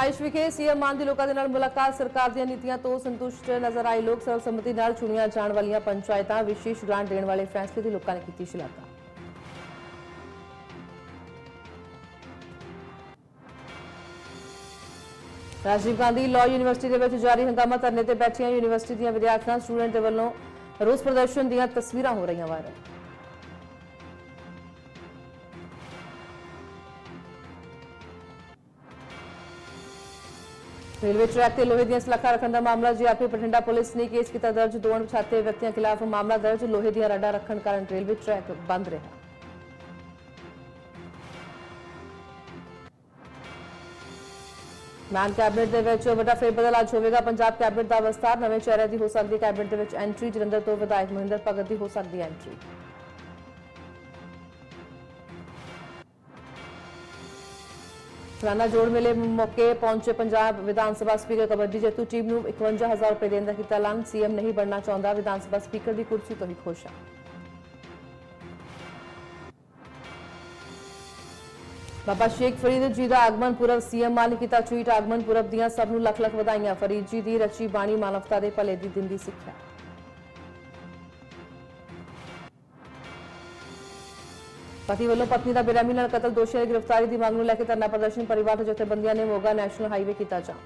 ਰਿਹਾਇਸ਼ ਵਿਖੇ ਸੀਐਮ ਮਾਨ ਦੀ ਲੋਕਾਂ ਦੇ ਨਾਲ ਮੁਲਾਕਾਤ, ਸਰਕਾਰ ਦੀਆਂ ਨੀਤੀਆਂ ਤੋਂ ਸੰਤੁਸ਼ਟ ਨਜ਼ਰ ਆਏ ਲੋਕ ਸਰਵਸੰਮਤੀ ਨਾਲ ਚੁਣੀਆਂ ਜਾਣ ਵਾਲੀਆਂ ਪੰਚਾਇਤਾਂ ਵਿਸ਼ੇਸ਼ ਗ੍ਰਾਂਟ ਦੇਣ ਵਾਲੇ ਫੈਸਲੇ ਦੀ ਲੋਕਾਂ ਨੇ ਕੀਤੀ ਸ਼ਲਾਘਾ। ਰਾਜੀਵ ਗਾਂਧੀ ਲਾਅ ਯੂਨੀਵਰਸਿਟੀ ਦੇ ਵਿੱਚ ਜਾਰੀ ਹੰਗਾਮਾ ਧਰਨੇ ਤੇ ਬੈਠੀਆਂ ਯੂਨੀਵਰਸਿਟੀ ਦੀਆਂ ਵਿਦਿਆਰਥਣਾਂ, ਸਟੂਡੈਂਟ ਦੇ ਵੱਲੋਂ ਰੋਸ ਪ੍ਰਦਰਸ਼ਨ ਦੀਆਂ ਤਸਵੀਰਾਂ ਹੋ ਰਹੀਆਂ ਵਾਇਰਲ। ਰੇਲਵੇ ਟਰੈਕ ਤੇ ਲੋਹੇ ਦੀਆਂ ਸਲਾਖਾਂ ਰੱਖਣ ਦਾ ਮਾਮਲਾ, ਜੀਆਰਪੀ ਬਠਿੰਡਾ ਪੁਲਿਸ ਨੇ ਕੇਸ ਕੀਤਾ ਦਰਜ, ਦੋ ਅਣਪਛਾਤੇ ਵਿਅਕਤੀਆਂ ਖਿਲਾਫ ਮਾਮਲਾ ਦਰਜ, ਲੋਹੇ ਦੀਆਂ ਰਾਡਾਂ ਰੱਖਣ ਕਾਰਨ ਰੇਲਵੇ ਟਰੈਕ ਬੰਦ ਰਿਹਾ। ਮੈਨ ਕੈਬਨਿਟ ਦੇ ਵਿੱਚ ਵੱਡਾ ਫੇਰਬਦਲ ਅੱਜ ਹੋਵੇਗਾ। ਪੰਜਾਬ ਕੈਬਨਿਟ ਦਾ ਵਿਸਤਾਰ ਨਵੇਂ ਚਿਹਰੇ ਦੀ ਹੋ ਸਕਦੀ ਹੈ। ਕੈਬਨਿਟ ਦੇ ਵਿੱਚ ਐਂਟਰੀ ਜਲੰਧਰ ਤੋਂ ਵਿਧਾਇਕ ਮਹਿੰਦਰ ਭਗਤ ਦੀ ਹੋ ਸਕਦੀ ਐਂਟਰੀ ਰਾਣਾ ਜੋੜ ਮੇਲੇ ਮੌਕੇ ਪਹੁੰਚੇ ਪੰਜਾਬ ਵਿਧਾਨ ਸਭਾ ਸਪੀਕਰ ਕਬੱਡੀ ਜੇਤੂ ਟੀਮ ਨੂੰ 51000 ਰੁਪਏ ਦੇਣ ਦਾ ਕੀਤਾ ਐਲਾਨ। ਸੀਐਮ ਨਹੀਂ ਬਣਨਾ ਚਾਹੁੰਦਾ ਵਿਧਾਨ ਸਭਾ ਸਪੀਕਰ ਦੀ ਕੁਰਸੀ ਤੋਂ ਹੀ ਖੁਸ਼ ਆ। ਬਾਬਾ ਸ਼ੇਖ ਫਰੀਦ ਜੀ ਦਾ ਆਗਮਨ ਪੁਰਬ ਸੀਐਮ ਮਾਨ ਨੇ ਕੀਤਾ। ਟਵੀਟ, ਆਗਮਨ ਪੁਰਬ ਦੀਆਂ ਸਭ ਨੂੰ ਲੱਖ ਲੱਖ ਵਧਾਈਆਂ। ਫਰੀਦ ਜੀ ਦੀ ਰਚੀ ਬਾਣੀ ਮਾਨਵਤਾ ਦੇ ਭਲੇ ਦੀ ਦਿੰਦੀ ਸਿੱਖਿਆ। ਪਤੀ ਵੱਲੋਂ ਪਤਨੀ ਦਾ ਬੇਰਹਿਮੀ ਨਾਲ ਕਤਲ, ਦੋਸ਼ੀਆਂ ਦੀ ਗ੍ਰਿਫਤਾਰੀ ਦੀ ਮੰਗ ਨੂੰ ਲੈ ਕੇ ਧਰਨਾ ਪ੍ਰਦਰਸ਼ਨ ਪਰਿਵਾਰ ਦੇ ਜਥੇਬੰਦੀਆਂ ਨੇ ਮੋਗਾ ਨੈਸ਼ਨਲ ਹਾਈਵੇ ਕੀਤਾ ਜਾਮ।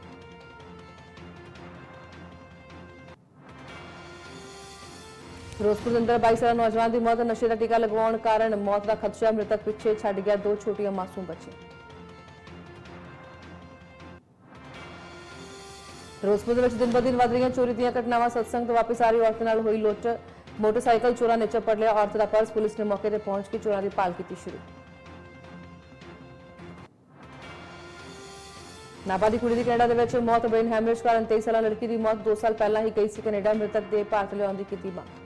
ਫਿਰੋਜ਼ਪੁਰ ਦੇ ਅੰਦਰ 22 ਸਾਲਾ ਨੌਜਵਾਨ ਦੀ ਮੌਤ, ਨਸ਼ੇ ਦਾ ਟੀਕਾ ਲਗਵਾਉਣ ਕਾਰਨ ਮੌਤ ਦਾ ਖਦਸ਼ਾ ਮ੍ਰਿਤਕ ਪਿੱਛੇ ਛੱਡ ਗਿਆ, ਦੋ ਛੋਟੀਆਂ ਮਾਸੂਮ ਬੱਚੇ ਫਿਰੋਜ਼ਪੁਰ ਦੇ ਵਿੱਚ ਦਿਨ ਬ ਦਿਨ ਵਧ ਰਹੀਆਂ ਚੋਰੀ ਦੀਆਂ ਘਟਨਾਵਾਂ, ਸਤਸੰਗ ਤੋਂ ਵਾਪਸ ਆ ਰਹੀ ਔਰਤ ਨਾਲ ਹੋਈ ਲੁੱਟ। ਮੋਟਰਸਾਈਕਲ ਚੋਰਾਂ ਨੇ ਚਪੜ ਲਿਆ, ਔਰਤ ਦਾ ਪਰਸ ਪੁਲਿਸ ਨੇ ਮੌਕੇ ਤੇ ਪਹੁੰਚ ਕੇ ਚੋਰਾਂ ਦੀ ਭਾਲ ਕੀਤੀ ਸ਼ੁਰੂ। ਨਾਬਾਦੀ ਕੁੜੀ ਦੀ ਕੈਨੇਡਾ ਦੇ ਵਿੱਚ ਮੌਤ ਬ੍ਰੇਨ ਹੈਮਰੇਜ ਕਾਰਨ 23 ਸਾਲਾ ਲੜਕੀ ਦੀ ਮੌਤ 2 ਸਾਲ ਪਹਿਲਾਂ ਹੀ ਗਈ ਸੀ ਕੈਨੇਡਾ। ਮ੍ਰਿਤਕ ਦੇ ਭਾਰਤ ਲਿਆਉਣ ਦੀ ਕੀਤੀ ਮੰਗ।